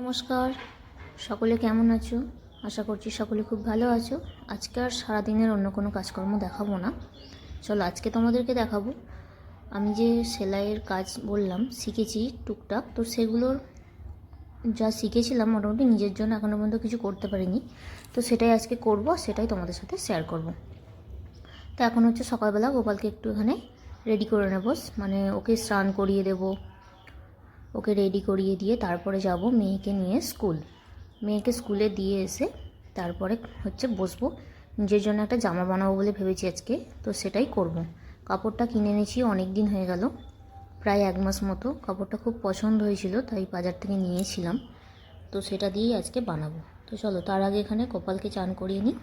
নমস্কার। সকলে কেমন আছো? আশা করছি সকলে খুব ভালো আছো। আজকে আর সারাদিনের অন্য কোনো কাজকর্ম দেখাবো না। চলো আজকে তোমাদেরকে দেখাবো। আমি যে সেলাইয়ের কাজ বললাম, শিখেছি টুকটাক। তো সেগুলোর যা শিখেছিলাম মোটামুটি নিজের জন্য এখনও পর্যন্ত কিছু করতে পারিনি। তো সেটাই আজকে করব, সেটাই তোমাদের সাথে শেয়ার করব। তো এখন হচ্ছে সকালবেলা গোপালকে একটু এখানে রেডি করে নেব। মানে ওকে স্নান করিয়ে দেবো ওকে রেডি করিয়ে দিয়ে তারপরে যাব মেয়েকে নিয়ে স্কুল মেয়েকে স্কুলে দিয়ে এসে তারপরে হচ্ছে বসবো। নিজের জন্য একটা জামা বানাবো বলে ভেবেছি আজকে, তো সেটাই করব। কাপড়টা কিনে এনেছি অনেক দিন হয়ে গেল। প্রায় এক মাস মতো। কাপড়টা খুব পছন্দ হয়েছিল, তাই বাজার থেকে নিয়েছিলাম। তো সেটা দিয়েই আজকে বানাবো। তো চলো, তার আগে এখানে গোপালকে চান করিয়ে নিই।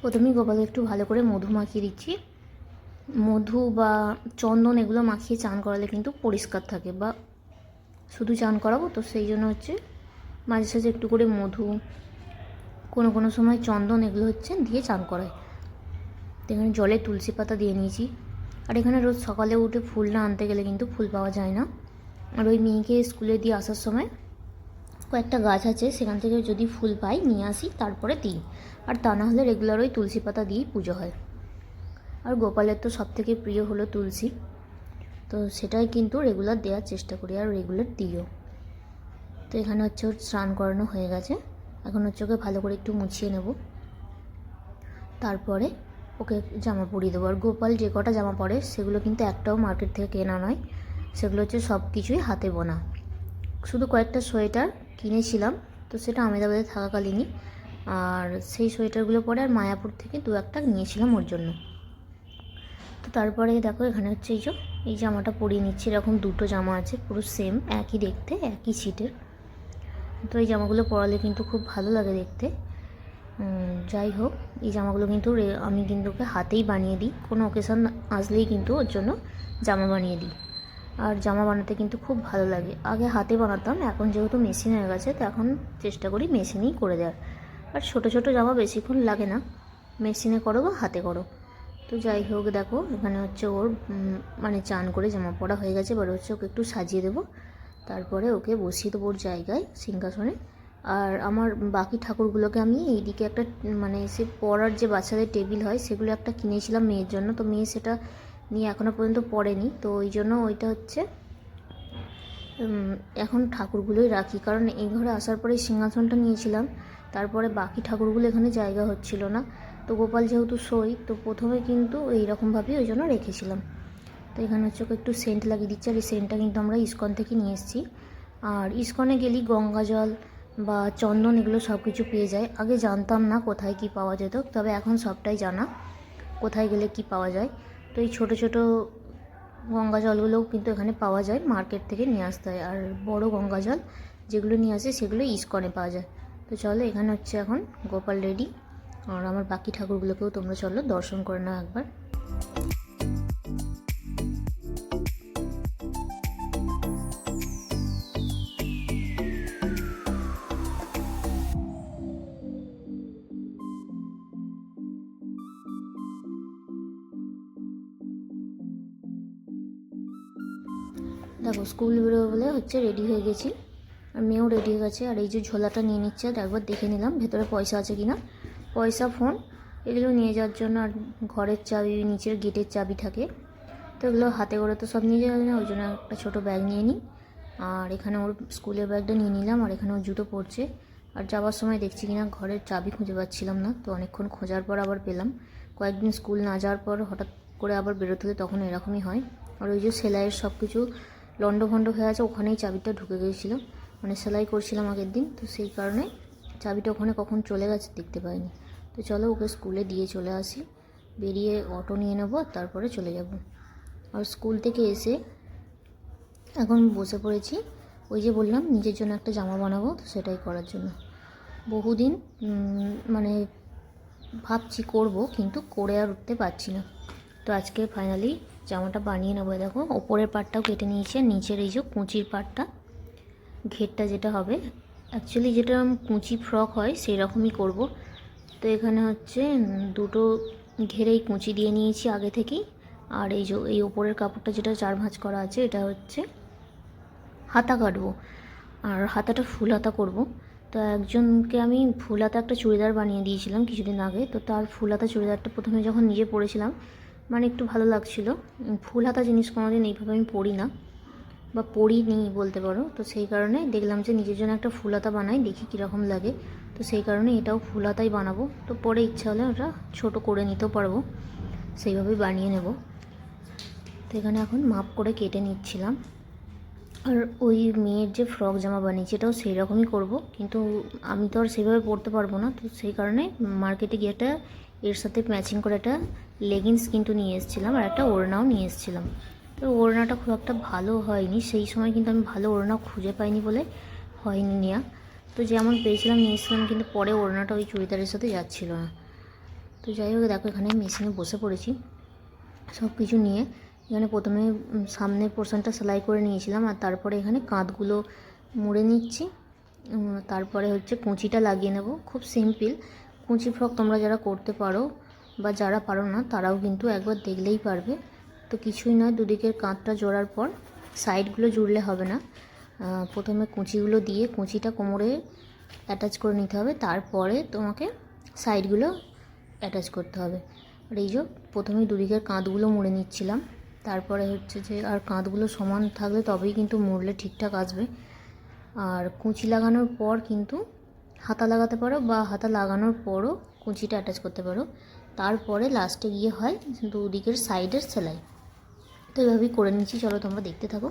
প্রথমেই গোপালকে একটু ভালো করে মধু মাখিয়ে দিচ্ছি। মধু বা চন্দন এগুলো মাখিয়ে চান করালে কিন্তু পরিষ্কার থাকে বা শুধু চান করাবো তো সেই জন্য হচ্ছে মাঝে সাঝে একটু করে মধু, কোনো কোনো সময় চন্দন এগুলো হচ্ছে দিয়ে চান করায় তো এখানে জলে তুলসী পাতা দিয়ে নিয়েছি। আর এখানে রোজ সকালে উঠে ফুল না আনতে গেলে কিন্তু ফুল পাওয়া যায় না। আর ওই মেয়েকে স্কুলে দিয়ে আসার সময় কয়েকটা গাছ আছে, সেখান থেকে যদি ফুল পাই নিয়ে আসি, তারপরে দিই। আর তা না হলে রেগুলার ওই তুলসী পাতা দিয়েই পুজো হয়। আর গোপালের তো সব থেকে প্রিয় হলো তুলসী। তো সেটাই কিন্তু রেগুলার দেওয়ার চেষ্টা করি আর রেগুলার দিও তো এখানে হচ্ছে ওর স্নান করানো হয়ে গেছে। এখন হচ্ছে ওকে ভালো করে একটু মুছিয়ে নেব। তারপরে ওকে জামা পরিয়ে দেবো। আর গোপাল যে কটা জামা পরে সেগুলো কিন্তু একটাও মার্কেট থেকে কেনা নয়। সেগুলো হচ্ছে সব কিছুই হাতে বোনা। শুধু কয়েকটা সোয়েটার কিনেছিলাম, তো সেটা আমেদাবাদে থাকাকালীনই। আর সেই সোয়েটারগুলো পরে আর মায়াপুর থেকে দু একটা নিয়েছিলাম ওর জন্য। তো তারপরে দেখো এখানে হচ্ছে এই যে, এই জামাটা পরিয়ে নিচ্ছি। এরকম দুটো জামা আছে, পুরো সেম একই দেখতে, একই ছিটের তো এই জামাগুলো পরালে কিন্তু খুব ভালো লাগে দেখতে। যাই হোক, এই জামাগুলো কিন্তু আমি কিন্তু ওকে হাতেই বানিয়ে দিই। কোনো অকেশন আসলেই কিন্তু ওর জন্য জামা বানিয়ে দিই। আর জামা বানাতে কিন্তু খুব ভালো লাগে। আগে হাতে বানাতাম, এখন যেহেতু মেশিন হয়ে গেছে, তো এখন চেষ্টা করি মেশিনেই করে দেওয়ার। আর ছোটো ছোটো জামা বেশিক্ষণ লাগে না। মেশিনে করো বা হাতে করো। তো যাই হোক, দেখো এখানে হচ্ছে ওর মানে চান করে জামা পরা হয়ে গেছে। এবার হচ্ছে ওকে একটু সাজিয়ে দেবো। তারপরে ওকে বসিয়ে দেবো ওর জায়গায়, সিংহাসনে। আর আমার বাকি ঠাকুরগুলোকে আমি এইদিকে একটা মানে সে পড়ার যে বাচ্চাদের টেবিল হয়, সেগুলো একটা কিনেছিলাম মেয়ের জন্য। তো মেয়ে সেটা নিয়ে এখনও পর্যন্ত পড়েনি। তো ওই জন্য ওইটা হচ্ছে এখন ঠাকুরগুলোই রাখি। কারণ এই ঘরে আসার পরে সিংহাসনটা নিয়েছিলাম। তারপরে বাকি ঠাকুরগুলো এখানে জায়গা হচ্ছিল না। তো গোপাল যেহেতু সই, তো প্রথমে কিন্তু এইরকমভাবেই ওই জন্য রেখেছিলাম। তো এখানে হচ্ছে ওকে একটু সেন্ট লাগিয়ে দিচ্ছি, আর এই সেন্টটা কিন্তু আমরা ইস্কন থেকে নিয়ে এসেছি। আর ইস্কনে গেলেই গঙ্গা জল বা চন্দন এগুলো সব কিছু পেয়ে যায়। আগে জানতাম না কোথায় কি পাওয়া যেত, তবে এখন সবটাই জানা কোথায় গেলে কি পাওয়া যায়। তো এই ছোটো ছোটো গঙ্গা জলগুলোও কিন্তু এখানে পাওয়া যায়, মার্কেট থেকে নিয়ে আসতে হয়। আর বড় গঙ্গা জল যেগুলো নিয়ে আসে সেগুলো ইস্কনে পাওয়া যায়। তো চলো এখানে হচ্ছে এখন গোপাল রেডি আর আমার বাকি ঠাকুরগুলোকেও তোমরা চলো দর্শন করে নাও একবার। দেখো, স্কুল বেরোবে বলে হচ্ছে রেডি হয়ে গেছি। আর মেয়েও রেডি হয়ে গেছে। আর এই যে ঝোলাটা নিয়ে নিচ্ছে একবার দেখে নিলাম, ভেতরে পয়সা আছে কি না পয়সা ফোন, এগুলো নিয়ে যাওয়ার জন্য আর ঘরের চাবি, নিচের গেটের চাবি থাকে। তো এগুলো হাতে করে তো সব নিয়ে যাওয়া না, ওই জন্য একটা ছোটো ব্যাগ নিয়ে নিই। আর এখানে ওর স্কুলের ব্যাগটা নিয়ে নিলাম, আর এখানে ওর জুতো পড়ছে। আর যাওয়ার সময় দেখছি কিনা ঘরের চাবি খুঁজে পাচ্ছিলাম না, তো অনেকক্ষণ খোঁজার পর আবার পেলাম। কয়েকদিন স্কুল না যাওয়ার পর হঠাৎ করে আবার বেরোতে হলে তখন এরকমই হয়। আর ওই যে সেলাইয়ের সব কিছু লন্ডভন্ড হয়ে আছে, ওখানেই চাবিটা ঢুকে গিয়েছিল। মানে সেলাই করছিলাম আগের দিন, তো সেই কারণে চাবিটা ওখানে কখন চলে গেছে দেখতে পাইনি। তো চলো ওকে স্কুলে দিয়ে চলে আসি। বেরিয়ে অটো নিয়ে নেব, তারপরে চলে যাব। আর স্কুল থেকে এসে এখন বসে পড়েছি। ওই যে বললাম, নিজের জন্য একটা জামা বানাবো, তো সেটাই করার জন্য। বহুদিন মানে ভাবছি করব, কিন্তু করে আর উঠতে পারছি না। তো আজকে ফাইনালি জামাটা বানিয়ে নেব, দেখো। ওপরের পাটটাও কেটে নিয়েছি নিচের এই যে কুঁচির পাটটা, ঘেরটা যেটা হবে অ্যাকচুয়ালি যেটা কুঁচি ফ্রক হয় সেই রকমই করব। তো এখানে হচ্ছে দুটো ঘেরেই কুঁচি দিয়ে নিয়েছি আগে থেকেই। আর এই যে, এই ওপরের কাপড়টা যেটা চার ভাঁজ করা আছে, এটা হচ্ছে হাতা কাটবো। আর হাতাটা ফুল হাতা করব। তো একজনকে আমি ফুল হাতা একটা চুড়িদার বানিয়ে দিয়েছিলাম কিছুদিন আগে। তো তার ফুল হাতা চুড়িদারটা প্রথমে যখন নিজে পরেছিলাম মানে একটু ভালো লাগছিল। ফুল হাতা জিনিস কোনোদিন এইভাবে আমি পরি না। বা পরিনি বলতে পারো, তো সেই কারণে দেখলাম যে নিজের জন্য একটা ফুল হাতা বানাই, দেখি কীরকম লাগে। তো সেই কারণে এটাও ফুল হাতাই বানাবো। তো পরে ইচ্ছা হলে ওটা ছোট করে নিতেও পারব, সেইভাবেই বানিয়ে নেব। তো এখানে এখন মাপ করে কেটে নিচ্ছিলাম। আর ওই মেয়ের যে ফ্রক জামা বানিয়েছি, এটাও সেই রকমই করব। কিন্তু আমি তো আর সেভাবে পরতে পারব না, তো সেই কারণে মার্কেটে গিয়ে একটা এর সাথে ম্যাচিং করে একটা লেগিংস কিন্তু নিয়ে এসেছিলাম, আর একটা ওড়নাও নিয়ে এসেছিলাম। তো ওড়নাটা খুব একটা ভালো হয়নি। সেই সময় কিন্তু আমি ভালো ওড়না খুঁজে পাইনি বলে হয়নি নেওয়া তো যেমন পেয়েছিলাম নিয়ে এসেছিলাম কিন্তু পরে ওড়নাটা ওই চুড়িদারের সাথে যাচ্ছিল না। তো যাই হোক, দেখো এখানে মেশিনে বসে পড়েছি। সব কিছু নিয়ে এখানে প্রথমে সামনের পোর্শনটা সেলাই করে নিয়েছিলাম আর তারপরে এখানে কাঁধগুলো মুড়ে নিচ্ছি। তারপরে হচ্ছে কুঁচিটা লাগিয়ে নেব। খুব সিম্পল। কুঁচি ফ্রক তোমরা যারা করতে পারো বা যারা পারো না, তারাও কিন্তু একবার দেখলেই পারবে। তো কিছুই নয়, দুদিকের কাঁধটা জোড়ার পর সাইডগুলো জুড়লে হবে না। প্রথমে কুঁচিগুলো দিয়ে কুঁচিটা কোমরে অ্যাটাচ করে নিতে হবে, তারপরে তোমাকে সাইডগুলো অ্যাটাচ করতে হবে। আর এই যে প্রথমে দুদিকের কাঁধগুলো মুড়ে নিচ্ছিলাম, তারপরে হচ্ছে যে আর কাঁধগুলো সমান থাকলে তবেই কিন্তু মুড়লে ঠিকঠাক আসবে। আর কুঁচি লাগানোর পর কিন্তু হাতা লাগাতে পারো বা হাতা লাগানোর পরও কুঁচিটা অ্যাটাচ করতে পারো। তারপরে লাস্টে গিয়ে হয় দুদিকের সাইডের সেলাই। তো এভাবেই করে নিচ্ছি চলো তোমরা দেখতে থাকো।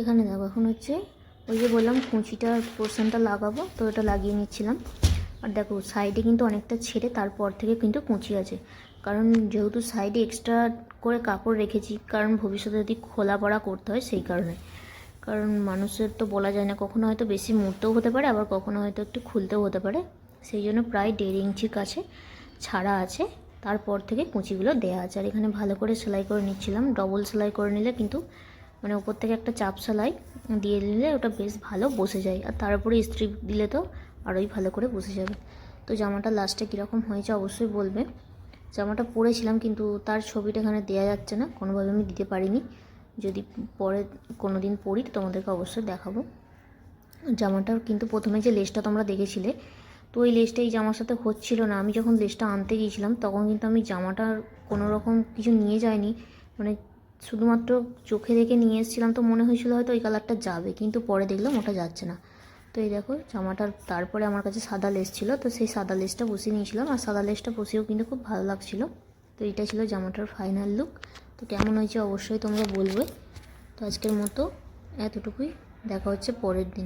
এখানে দেখো, এখন হচ্ছে ওই যে বললাম কুঁচিটার পোর্শনটা লাগাবো, তো ওটা লাগিয়ে নিচ্ছিলাম। আর দেখো, সাইডে কিন্তু অনেকটা ছেড়ে তারপর থেকে কিন্তু কুঁচি আছে। কারণ যেহেতু সাইডে এক্সট্রা করে কাপড় রেখেছি, কারণ ভবিষ্যতে যদি খোলা পড়া করতে হয় সেই কারণে। কারণ মানুষের তো বলা যায় না, কখনো হয়তো বেশি মুড়তেও হতে পারে, আবার কখনো হয়তো একটু খুলতেও হতে পারে। সেই জন্য প্রায় দেড় ইঞ্চির কাছে ছাড়া আছে, তারপর থেকে কুঁচিগুলো দেওয়া আছে। আর এখানে ভালো করে সেলাই করে নিচ্ছিলাম, ডবল সেলাই করে নিলে কিন্তু মানে উপর থেকে একটা চাপ সেলাই দিয়ে নিলে ওটা বেশ ভালো বসে যায়। আর তার উপরে ইস্ত্রি দিলে তো আরোই ভালো করে বসে যাবে। তো জামাটা লাস্টে কীরকম হয়েছে অবশ্যই বলবে। জামাটা পরেছিলাম কিন্তু তার ছবিটা এখানে দেওয়া যাচ্ছে না, কোনোভাবে আমি দিতে পারিনি। যদি পরে কোনো দিন পরি তো তোমাদেরকে অবশ্যই দেখাবো। জামাটার কিন্তু প্রথমে যে লেসটা তোমরা দেখেছিলে, তো ওই লেসটা এই জামার সাথে হচ্ছিল না। আমি যখন লেসটা আনতে গিয়েছিলাম, তখন কিন্তু আমি জামাটার কোনো রকম কিছু নিয়ে যাইনি। মানে শুধুমাত্র চোখে দেখে নিয়ে এসেছিলাম তো মনে হয়েছিল হয়তো ওই কালারটা যাবে, কিন্তু পরে দেখলাম ওটা যাচ্ছে না। তো এই দেখো জামাটার তারপরে আমার কাছে সাদা লেস ছিল, তো সেই সাদা লেসটা বসিয়ে নিয়েছিলাম। আর সাদা লেসটা বসিয়েও কিন্তু খুব ভালো লাগছিল। তো এটা ছিল জামাটার ফাইনাল লুক তো কেমন হয়েছে অবশ্যই তোমরা বলবে। তো আজকের মতো এতটুকুই। দেখা হচ্ছে পরের দিন।